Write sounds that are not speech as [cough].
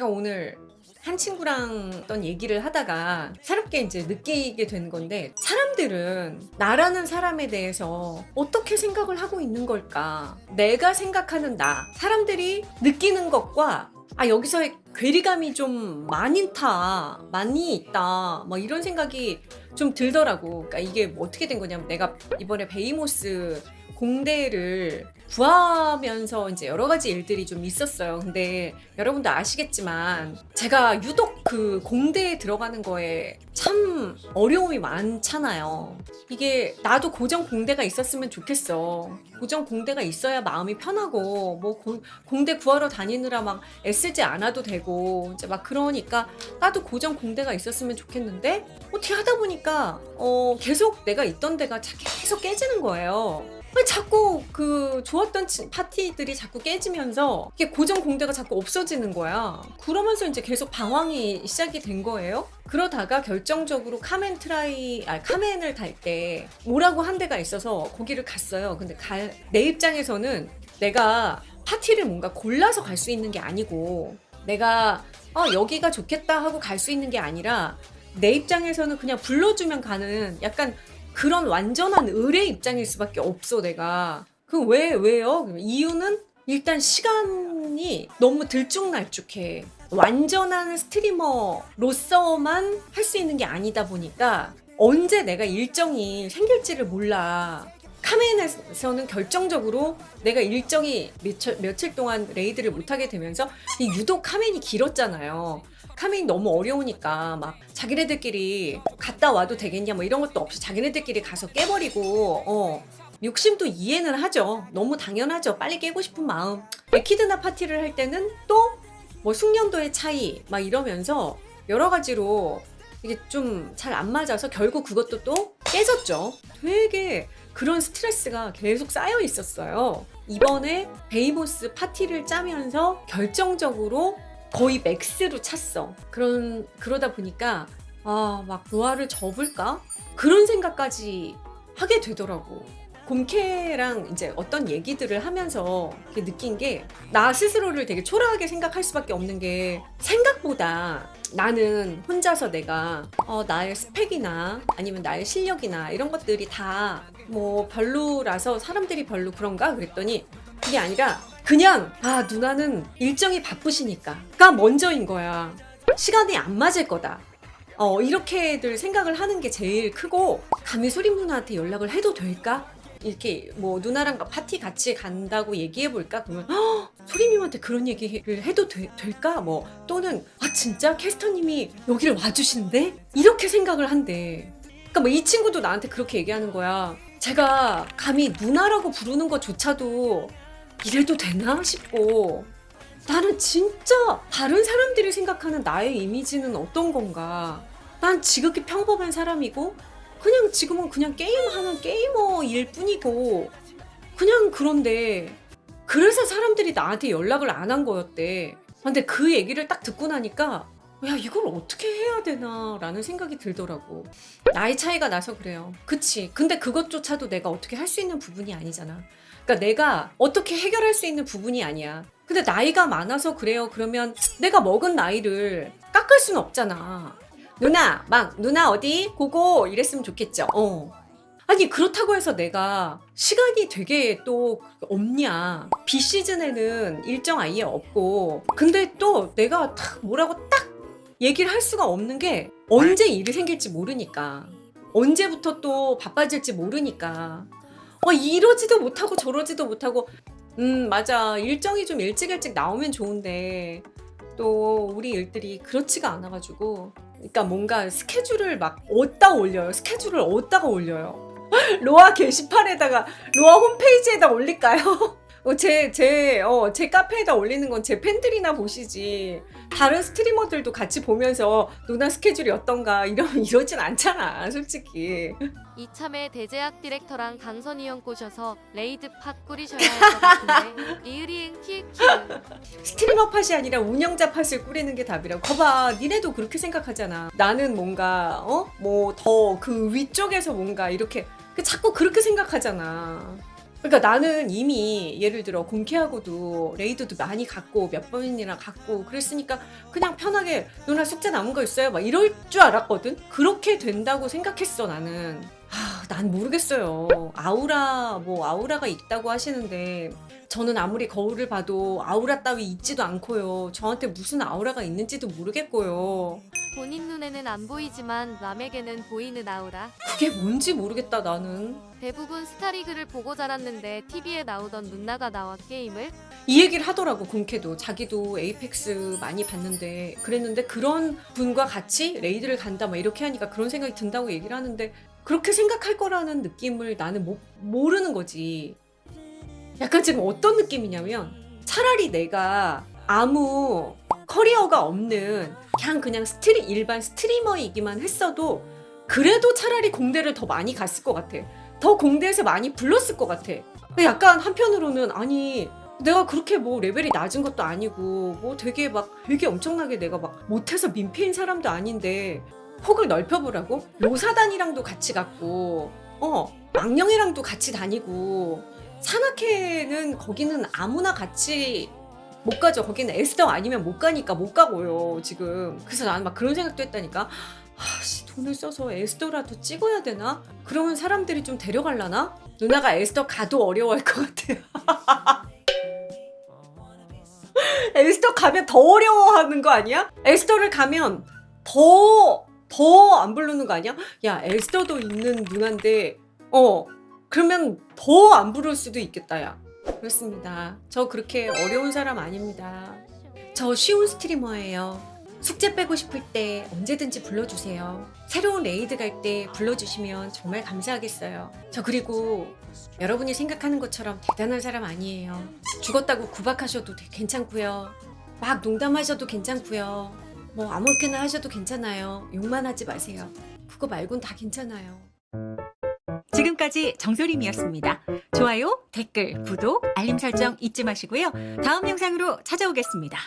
제가 오늘 한 친구랑 어떤 얘기를 하다가 새롭게 이제 느끼게 되는 건데 사람들은 나라는 사람에 대해서 어떻게 생각을 하고 있는 걸까? 내가 생각하는 나, 사람들이 느끼는 것과 아 여기서의 괴리감이 좀 많다, 많이 있다, 뭐 이런 생각이 좀 들더라고. 그러니까 이게 뭐 어떻게 된 거냐면 내가 이번에 베이모스 공대를 구하면서 이제 여러 가지 일들이 좀 있었어요. 근데 여러분도 아시겠지만 제가 유독 그 공대에 들어가는 거에 참 어려움이 많잖아요. 이게 나도 고정 공대가 있었으면 좋겠어. 고정 공대가 있어야 마음이 편하고 뭐 고- 공대 구하러 다니느라 막 애쓰지 않아도 되고 이제 막 그러니까 나도 고정 공대가 있었으면 좋겠는데 어떻게 하다 보니까 어 계속 내가 있던 데가 자- 계속 깨지는 거예요. 왜 자꾸 그 좋았던 치- 파티들이 자꾸 깨지면서 이게 고정 공대가 자꾸 없어지는 거야. 그러면서 이제 계속 방황이 시작이 된 거예요. 그러다가 결정적으로 카멘 트라이, 아, 카멘을 갈 때 뭐라고 한 데가 있어서 거기를 갔어요. 근데 갈, 내 입장에서는 내가 파티를 뭔가 골라서 갈 수 있는 게 아니고 내가 어, 여기가 좋겠다 하고 갈 수 있는 게 아니라 내 입장에서는 그냥 불러주면 가는 약간 그런 완전한 의뢰 입장일 수밖에 없어 내가 그 왜 왜요? 이유는 일단 시간이 너무 들쭉날쭉해 완전한 스트리머로서만 할 수 있는 게 아니다 보니까 언제 내가 일정이 생길지를 몰라 카멘에서는 결정적으로 내가 일정이 며칠, 며칠 동안 레이드를 못하게 되면서 이 유독 카멘이 길었잖아요. 카멘이 너무 어려우니까 막 자기네들끼리 갔다 와도 되겠냐 뭐 이런 것도 없이 자기네들끼리 가서 깨버리고 어 욕심도 이해는 하죠. 너무 당연하죠. 빨리 깨고 싶은 마음. 에키드나 파티를 할 때는 또 뭐 숙련도의 차이 막 이러면서 여러 가지로 이게 좀 잘 안 맞아서 결국 그것도 또 깨졌죠. 되게 그런 스트레스가 계속 쌓여 있었어요. 이번에 베이모스 파티를 짜면서 결정적으로 거의 맥스로 찼어. 그런 그러다 보니까 아 막 노화를 접을까 그런 생각까지 하게 되더라고. 곰캐랑 이제 어떤 얘기들을 하면서 느낀 게 나 스스로를 되게 초라하게 생각할 수밖에 없는 게 생각보다 나는 혼자서 내가 어, 나의 스펙이나 아니면 나의 실력이나 이런 것들이 다 뭐 별로라서 사람들이 별로 그런가 그랬더니 그게 아니라 그냥 아 누나는 일정이 바쁘시니까가 먼저인 거야. 시간이 안 맞을 거다. 어 이렇게들 생각을 하는 게 제일 크고 감히 소림 누나한테 연락을 해도 될까? 이렇게 뭐 누나랑 파티 같이 간다고 얘기해 볼까? 그러면 "헉, 소림님한테 그런 얘기를 해도 되- 될까? 뭐 또는 아 진짜? 캐스터님이 여기를 와주신대? 이렇게 생각을 한대. 그러니까 뭐 이 친구도 나한테 그렇게 얘기하는 거야. 제가 감히 누나라고 부르는 것조차도 이래도 되나 싶고 나는 진짜 다른 사람들이 생각하는 나의 이미지는 어떤 건가 난 지극히 평범한 사람이고 그냥 지금은 그냥 게임하는 게이머일 뿐이고 그냥 그런데 그래서 사람들이 나한테 연락을 안 한 거였대. 근데 그 얘기를 딱 듣고 나니까 야 이걸 어떻게 해야 되나라는 생각이 들더라고. 나이 차이가 나서 그래요. 그치. 근데 그것조차도 내가 어떻게 할 수 있는 부분이 아니잖아. 그러니까 내가 어떻게 해결할 수 있는 부분이 아니야. 근데 나이가 많아서 그래요. 그러면 내가 먹은 나이를 깎을 수는 없잖아. 누나, 막 누나 어디 고고 이랬으면 좋겠죠. 어. 아니 그렇다고 해서 내가 시간이 되게 또 없냐 비시즌에는 일정 아예 없고 근데 또 내가 딱 뭐라고 딱 얘기를 할 수가 없는 게 언제 일이 생길지 모르니까 언제부터 또 바빠질지 모르니까 어 이러지도 못하고 저러지도 못하고 음 맞아. 일정이 좀 일찍 일찍 나오면 좋은데 또 우리 일들이 그렇지가 않아가지고 그러니까 뭔가 스케줄을 막 어디다 올려요? 스케줄을 어디다가 올려요? [laughs] 로아 게시판에다가 로아 홈페이지에다 올릴까요? [laughs] 어, 제, 제, 어, 제 카페에다 올리는 건 제 팬들이나 보시지. 다른 스트리머들도 같이 보면서 누나 스케줄이 어떤가 이러면 [laughs] 이러진 않잖아, 솔직히. 이참에 대제학 디렉터랑 강선이 형 꼬셔서 레이드 팟 꾸리셔야 할 것 같은데 리으리응 키읔키읔 스트리머 팟이 아니라 운영자 팟을 꾸리는 게 답이라고. 거봐, 니네도 그렇게 생각하잖아. 나는 뭔가, 어? 뭐 더 그 위쪽에서 뭔가 이렇게. 그 자꾸 그렇게 생각하잖아. 그러니까 나는 이미 예를 들어 공캐하고도 레이드도 많이 갔고 몇 번이나 갔고 그랬으니까 그냥 편하게 누나 숙제 남은 거 있어요? 막 이럴 줄 알았거든. 그렇게 된다고 생각했어 나는. 아, 난 모르겠어요. 아우라 뭐 아우라가 있다고 하시는데 저는 아무리 거울을 봐도 아우라 따위 있지도 않고요. 저한테 무슨 아우라가 있는지도 모르겠고요. 본인 눈에는 안 보이지만 남에게는 보이는 아우라. 그게 뭔지 모르겠다 나는. 대부분 스타리그를 보고 자랐는데 TV에 나오던 누나가 나와 게임을 이 얘기를 하더라고 공캐도. 자기도 에이펙스 많이 봤는데. 그랬는데 그런 분과 같이 레이드를 간다 막 이렇게 하니까 그런 생각이 든다고 얘기를 하는데 그렇게 생각할 거라는 느낌을 나는 모, 모르는 거지. 약간 지금 어떤 느낌이냐면 차라리 내가 아무 커리어가 없는 그냥 그냥 스트리 일반 스트리머이기만 했어도 그래도 차라리 공대를 더 많이 갔을 것 같아 더 공대에서 많이 불렀을 것 같아. 약간 한편으로는 아니 내가 그렇게 뭐 레벨이 낮은 것도 아니고 뭐 되게 막 되게 엄청나게 내가 막 못해서 민폐인 사람도 아닌데 폭을 넓혀보라고? 로사단이랑도 같이 갔고 어 망령이랑도 같이 다니고 산악회는 거기는 아무나 같이 못 가죠. 거기는 에스더 아니면 못 가니까 못 가고요 지금. 그래서 나는 막 그런 생각도 했다니까. 아씨 돈을 써서 에스더라도 찍어야 되나? 그러면 사람들이 좀 데려갈라나? 누나가 에스더 가도 어려워할 것 같아요. [laughs] 에스더 가면 더 어려워하는 거 아니야? 에스더를 가면 더 더 안 부르는 거 아니야? 야 에스더도 있는 누나인데 어 그러면 더 안 부를 수도 있겠다 야. 그렇습니다. 저 그렇게 어려운 사람 아닙니다. 저 쉬운 스트리머예요 숙제 빼고 싶을 때 언제든지 불러주세요 새로운 레이드 갈 때 불러주시면 정말 감사하겠어요 저 그리고 여러분이 생각하는 것처럼 대단한 사람 아니에요 죽었다고 구박하셔도 되- 괜찮고요. 막 농담하셔도 괜찮고요. 뭐 아무렇게나 하셔도 괜찮아요. 욕만 하지 마세요. 그거 말곤 다 괜찮아요. 지금까지 정소림이었습니다. 좋아요, 댓글, 구독, 알림 설정 잊지 마시고요. 다음 영상으로 찾아오겠습니다.